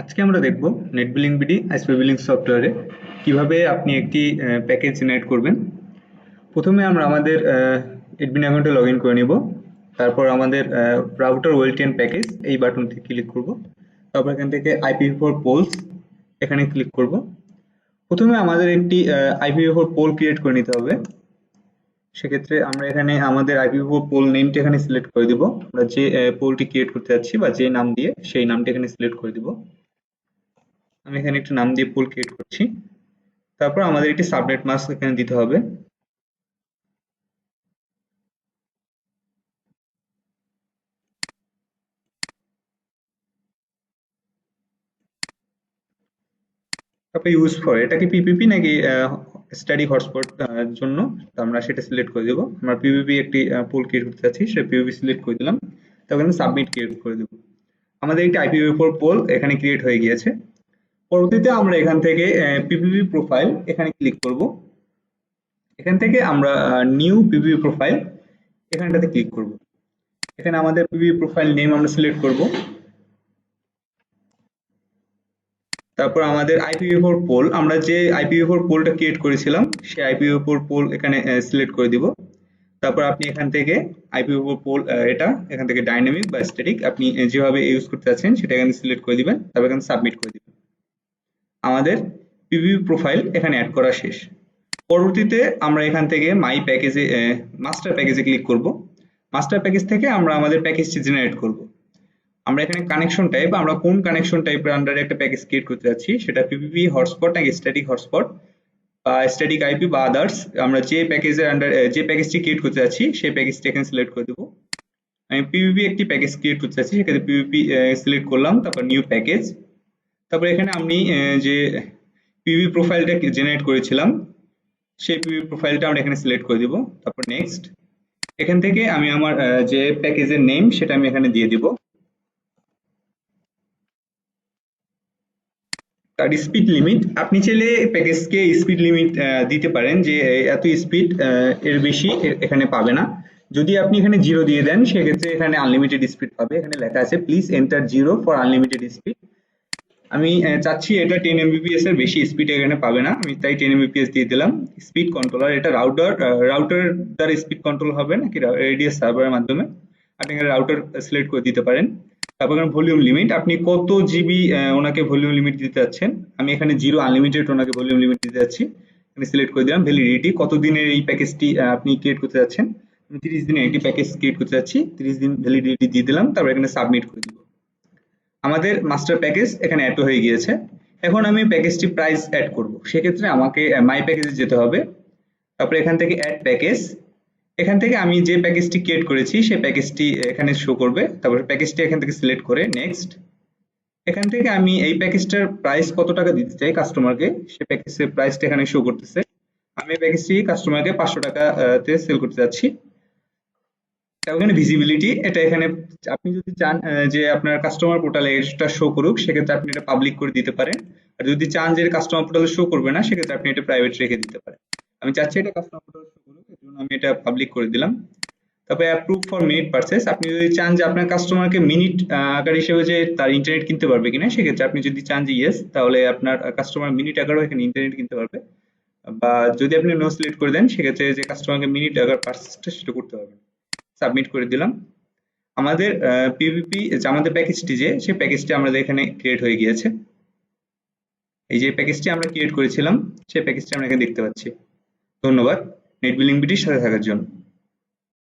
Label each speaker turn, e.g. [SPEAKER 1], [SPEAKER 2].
[SPEAKER 1] আজকে আমরা দেখব net billing BD ISP billing সফটওয়্যারে কীভাবে আপনি একটি প্যাকেজ জেনারেট করবেন। প্রথমে আমরা আমাদের এডমিন অ্যাকাউন্টে লগ ইন করে নিব। তারপর আমাদের রাউটার ওয়েলটেন প্যাকেজ এই বাটনটি ক্লিক করব। তারপর এখান থেকে আইপি ফোর পোলস এখানে ক্লিক করব। প্রথমে আমাদের একটি আইপি ফোর পোল ক্রিয়েট করে নিতে হবে। সেক্ষেত্রে আমরা এখানে আমাদের আইপিভি পোল নেমটি এখানে সিলেক্ট করে দিব। আমরা যে পোলটি ক্রিয়েট করতে যাচ্ছি বা যে নাম দিয়ে সেই নামটি এখানে সিলেক্ট করে দিব। আমি এখানে একটু নাম দিয়ে পোল ক্রিয়েট করছি। তারপর আমাদের একটি সাবনেট মাস্ক এখানে দিতে হবে। তারপর ইউজ ফর এটা কি পিপিপি নাকি স্টাডি হটস্পট জন্য? আমরা সেটা সিলেক্ট করে দেবো। আমরা পিভিপি একটি পোল ক্রিয়েট করতে চাচ্ছি সে পিভিপি সিলেক্ট করে দিলাম। আমি সাবমিট ক্রিয়েট করে দেবো। আমাদের একটি আইপিভি ফোর পোল এখানে ক্রিয়েট হয়ে গিয়েছে। পরবর্তীতে আমরা এখান থেকে পিপিপি প্রোফাইল এখানে ক্লিক করব এখান থেকে আমরা নিউ পিপিপি প্রোফাইল এখানটাতে ক্লিক করব এখানে আমাদের পিপিপি প্রোফাইল নেম আমরা সিলেক্ট করব তারপর আমাদের IPv4 পোল আমরা যে IPv4 পোলটা ক্রিয়েট করেছিলাম সেই IPv4 পোল এখানে সিলেক্ট করে দিব তারপর আপনি এখান থেকে IPv4 পোল এটা এখান থেকে ডাইনামিক বা স্ট্যাটিক আপনি যেভাবে ইউজ করতে চাচ্ছেন সেটা এখানে সিলেক্ট করে দিবেন তারপর এখানে সাবমিট করে দিবেন আমাদের পিভিপি প্রোফাইল এখানে অ্যাড করা শেষ। পরবর্তীতে আমরা এখান থেকে মাই প্যাকেজে মাস্টার প্যাকেজে ক্লিক করব। মাস্টার প্যাকেজ থেকে আমরা আমাদের প্যাকেজটি জেনারেট করব। আমরা এখানে কানেকশন টাইপ আমরা কোন কানেকশন টাইপের আন্ডারে একটা প্যাকেজ ক্রিয়েট করতে যাচ্ছি, সেটা পিপিপি হটস্পট নাকি স্ট্যাটিক হটস্পট বা স্ট্যাটিক আইপি বা আদার্স আমরা যে প্যাকেজের আন্ডার যে প্যাকেজটি ক্রিয়েট করতে যাচ্ছি, সেই প্যাকেজটি এখানে সিলেক্ট করে দেবো। আমি পিভিপি একটি প্যাকেজ ক্রিয়েট করতে চাচ্ছি সেক্ষেত্রে পিভিপি সিলেক্ট করলাম, তারপর নিউ প্যাকেজ তারপর এখানে আমি যে পিভি প্রোফাইলটা জেনারেট করেছিলাম, সেই পিভি প্রোফাইলটা আমরা এখানে সিলেক্ট করে দিব। তারপর নেক্সট এখান থেকে আমি আমার যে প্যাকেজের নেম সেটা আমি এখানে দিয়ে দিব। তার স্পিড লিমিট আপনি চাইলে প্যাকেজকে স্পিড লিমিট দিতে পারেন যে এত স্পিড এর বেশি এখানে পাবে না। যদি আপনি এখানে জিরো দিয়ে দেন, সেক্ষেত্রে এখানে আনলিমিটেড স্পিড পাবে। এখানে লেখা আছে please enter zero for unlimited speed আমি চাচ্ছি এটা টেন এমবিপিএস এর বেশি স্পিড এখানে পাবে না। আমি তাই টেন এমবিপিএস দিয়ে দিলাম। স্পিড কন্ট্রোলার এটা রাউটার রাউটার দ্বারা স্পিড কন্ট্রোল হবে নাকি? রেডিয়াস সার্ভারের মাধ্যমে। আপনি এখানে রাউটার সিলেক্ট করে দিতে পারেন। তারপর এখানে ভলিউম লিমিট আপনি কত জিবি ওনাকে ভলিউম লিমিট দিতে যাচ্ছেন আমি এখানে জিরো আনলিমিটেড ওনাকে ভলিউম লিমিট দিতে যাচ্ছি। আমি সিলেক্ট করে দিলাম ভ্যালিডিটি কত দিনের এই প্যাকেজটি আপনি ক্রিয়েট করতে যাচ্ছেন আমি তিরিশ দিনের একটি প্যাকেজ ক্রিয়েট করতে যাচ্ছি। তিরিশ দিন ভ্যালিডিটি দিয়ে দিলাম। তারপর এখানে সাবমিট করে দিব। আমাদের মাস্টার প্যাকেজ এখানে অ্যাড হয়ে গিয়েছে। এখন আমি প্যাকেজটি প্রাইস অ্যাড করব। সেক্ষেত্রে আমাকে মাই প্যাকেজে যেতে হবে। তারপর এখান থেকে অ্যাড প্যাকেজ এখান থেকে আমি যে প্যাকেজটি ক্রিয়েট করেছি, সেই প্যাকেজটি এখানে শো করবে। তারপর প্যাকেজটি এখান থেকে সিলেক্ট করে নেক্সট এখান থেকে আমি এই প্যাকেজটার প্রাইস কত টাকা দিতে চাই কাস্টমারকে সে প্যাকেজের প্রাইসটা এখানে শো করতেছে। আমি এই প্যাকেজটি কাস্টমারকে পাঁচশো টাকাতে সেল করতে যাচ্ছি। এখানে ভিজিবিলিটি এটা এখানে আপনি যদি চান যে আপনার কাস্টমার পোর্টালে এটা শো করুক, সেক্ষেত্রে আপনি এটা পাবলিক করে দিতে পারেন। আর যদি চান যে কাস্টমার পোর্টালে শো করবে না, সেক্ষেত্রে আপনি এটা প্রাইভেট রেখে দিতে পারেন। আমি চাচ্ছি এটা কাস্টমার পোর্টালে শো করুক, এর জন্য আমি এটা পাবলিক করে দিলাম। তারপরে অ্যাপ্রুভ ফর মিনিট পারচেস আপনি যদি চান যে আপনার কাস্টমারকে মিনিট আকার হিসেবে যে তার ইন্টারনেট কিনতে পারবে কিনা, সেক্ষেত্রে আপনি যদি চান যে ইয়েস তাহলে আপনার কাস্টমার মিনিট আকারও এখানে ইন্টারনেট কিনতে পারবে। বা যদি আপনি নো সিলেক্ট করে দেন, সেক্ষেত্রে যে কাস্টমারকে মিনিট আকার পারচেসটা সেটা করতে পারবেন। সাবমিট করে দিলাম। আমাদের পিভিপি আমাদের প্যাকেজটি যে, সেই প্যাকেজটি আমাদের এখানে ক্রিয়েট হয়ে গিয়েছে। এই যে প্যাকেজটি আমরা ক্রিয়েট করেছিলাম, সেই প্যাকেজটি আমরা এখানে দেখতে পাচ্ছি। ধন্যবাদ। নেট বিলিং বিটির সাথে থাকার জন্য।